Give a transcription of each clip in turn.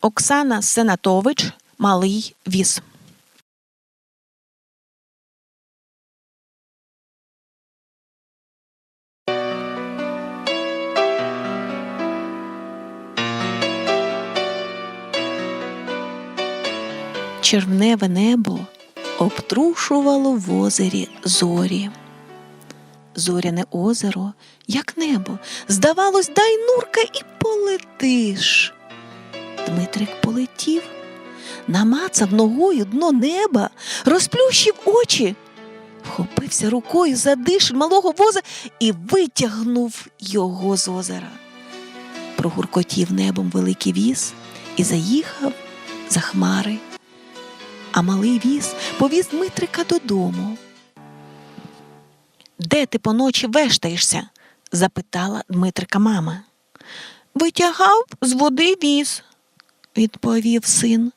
Оксана Сенатович, Малий віз. Червневе небо обтрушувало в озері зорі. Зоряне озеро, як небо, здавалось, дай нурка і полетиш. Дмитрик полетів, намацав ногою дно неба, розплющив очі, вхопився рукою за диш малого воза і витягнув його з озера. Прогуркотів небом великий віз і заїхав за хмари. А малий віз повіз Дмитрика додому. Де ти поночі вештаєшся? запитала Дмитрика мама. Витягав з води віз, відповів син.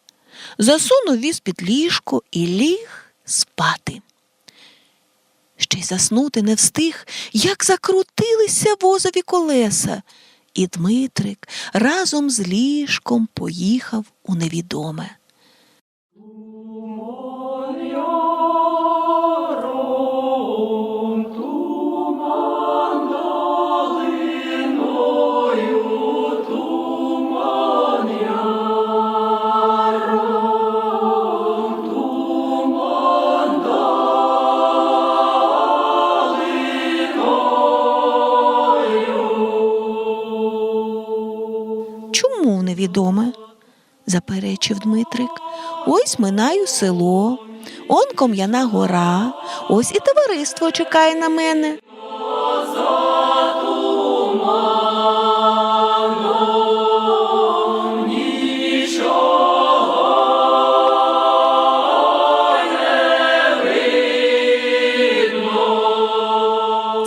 Засунув віз під ліжко і ліг спати. Ще й заснути не встиг, як закрутилися возові колеса, і Дмитрик разом з ліжком поїхав у невідоме. Чому невідоме? заперечив Дмитрик. Ось минаю село, он ком'яна гора, ось і товариство чекає на мене.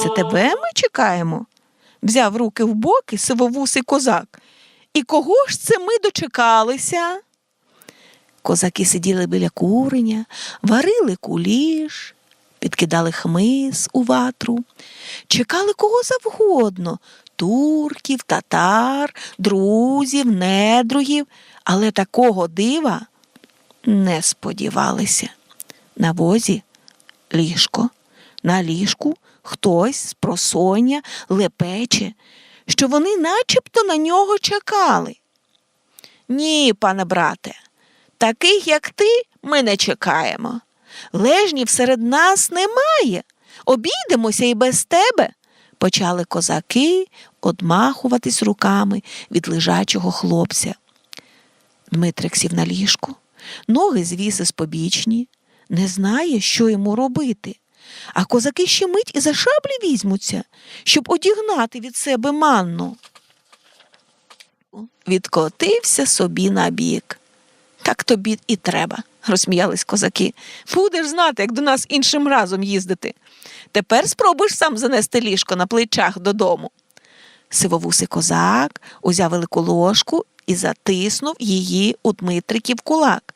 Це тебе ми чекаємо? взяв руки в боки сивовусий козак. І кого ж це ми дочекалися? Козаки сиділи біля куреня, варили куліш, підкидали хмиз у ватру, чекали кого завгодно турків, татар, друзів, недругів, але такого дива не сподівалися. На возі ліжко, на ліжку хтось з просоння лепече, що вони начебто на нього чекали. Ні, пане брате, таких, як ти, ми не чекаємо. Лежнів серед нас немає. Обійдемося і без тебе. Почали козаки одмахуватись руками від лежачого хлопця. Дмитрик сів на ліжку, ноги звіси спобічні, не знає, що йому робити. А козаки ще мить і за шаблі візьмуться, щоб одігнати від себе манну. Відкотився собі на бік. Так тобі і треба, розсміялись козаки. Будеш знати, як до нас іншим разом їздити. Тепер спробуєш сам занести ліжко на плечах додому. Сивовусий козак узяв велику ложку і затиснув її у Дмитриків кулак.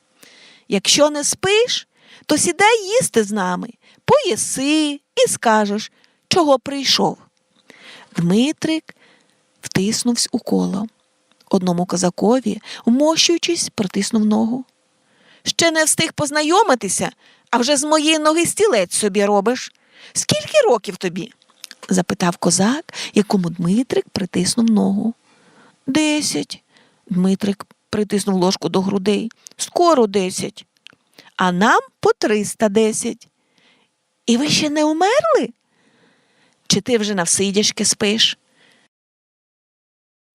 Якщо не спиш, то сідай їсти з нами, поїси і скажеш, чого прийшов. Дмитрик втиснувся у коло. Одному козакові, вмощуючись, протиснув ногу. Ще не встиг познайомитися, а вже з моєї ноги стілець собі робиш. Скільки років тобі? запитав козак, якому Дмитрик притиснув ногу. Десять. Дмитрик притиснув ложку до грудей. Скоро десять. А нам по триста десять. І ви ще не умерли? Чи ти вже навсидячки спиш?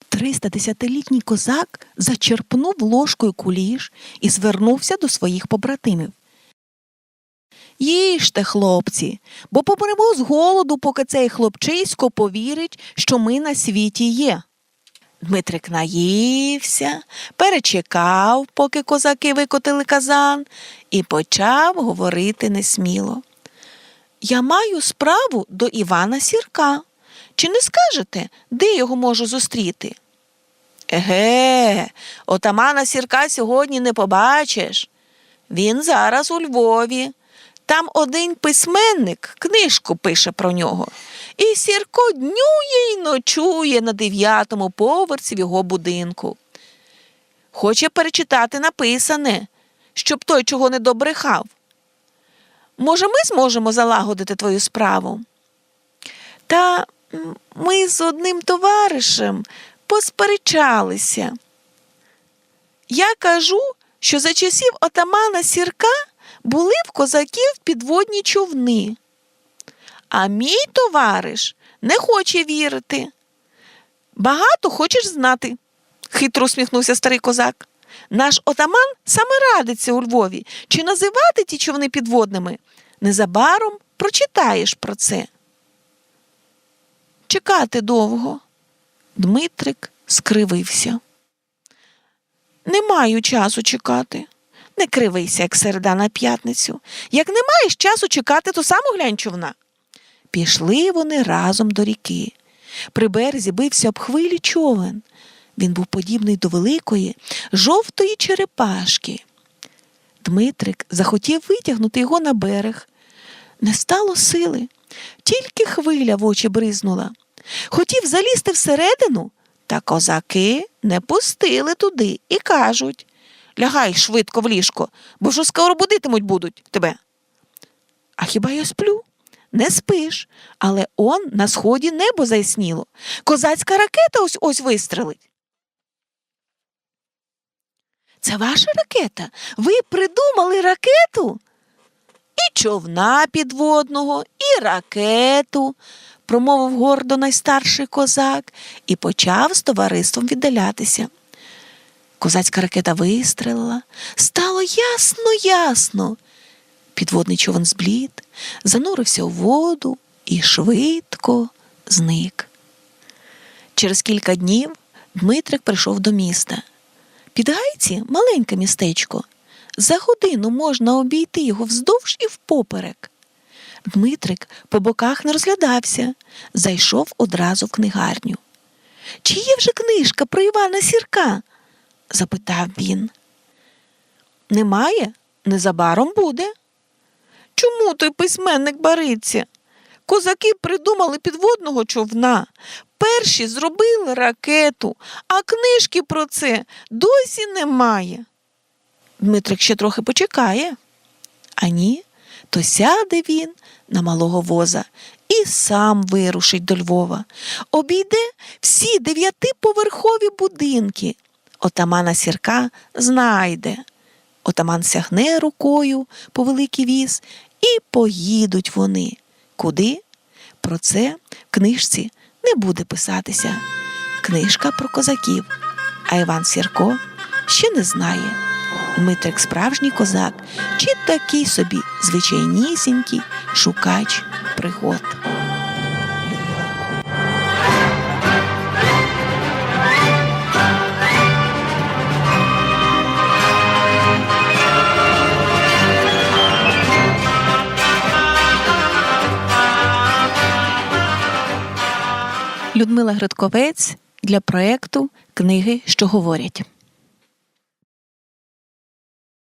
Тристадесятилітній козак зачерпнув ложкою куліш і звернувся до своїх побратимів. Їжте, хлопці, бо помремо з голоду, поки цей хлопчисько повірить, що ми на світі є. Дмитрик наївся, перечекав, поки козаки викотили казан, і почав говорити несміло. Я маю справу до Івана Сірка. Чи не скажете, де його можу зустріти? Еге, отамана Сірка сьогодні не побачиш. Він зараз у Львові. Там один письменник книжку пише про нього. І Сірко днює й ночує на дев'ятому поверсі в його будинку. Хоче перечитати написане, щоб той чого не добрехав. Може, ми зможемо залагодити твою справу? Та ми з одним товаришем посперечалися. Я кажу, що за часів отамана Сірка були в козаків підводні човни. А мій товариш не хоче вірити. Багато хочеш знати, хитро усміхнувся старий козак. Наш отаман саме радиться у Львові, чи називати ті човни підводними. Незабаром прочитаєш про це. Чекати довго. Дмитрик скривився. Не маю часу чекати. Не кривися, як середа на п'ятницю. Як не маєш часу чекати, то сам глянь човна. Пішли вони разом до ріки. При березі бився об хвилі човен. Він був подібний до великої, жовтої черепашки. Дмитрик захотів витягнути його на берег. Не стало сили, тільки хвиля в очі бризнула. Хотів залізти всередину, та козаки не пустили туди і кажуть лягай швидко в ліжко, бо ж скоро будитимуть будуть тебе. А хіба я сплю? Не спиш, але он на сході небо зайсніло. Козацька ракета ось ось вистрелить. Це ваша ракета? Ви придумали ракету? І човна підводного, і ракету, промовив гордо найстарший козак і почав з товариством віддалятися. Козацька ракета вистрелила, стало ясно, ясно. Підводний човен зблід, занурився у воду і швидко зник. Через кілька днів Дмитрик прийшов до міста. Під Гайці маленьке містечко. За годину можна обійти його вздовж і впоперек. Дмитрик по боках не розглядався, зайшов одразу в книгарню. Чи є вже книжка про Івана Сірка? запитав він. Немає? Незабаром буде. Чому той письменник бариться? Козаки придумали підводного човна. Перші зробили ракету, а книжки про це досі немає. Дмитрик ще трохи почекає. А ні, то сяде він на малого воза і сам вирушить до Львова, обійде всі дев'ятиповерхові будинки. Отамана сірка знайде. Отаман сягне рукою по великий віз, і поїдуть вони. Куди? Про це в книжці не буде писатися. Книжка про козаків. А Іван Сірко ще не знає. Дмитрик справжній козак, чи такий собі звичайнісінький шукач пригод. Людмила Гридковець для проекту Книги, що говорять.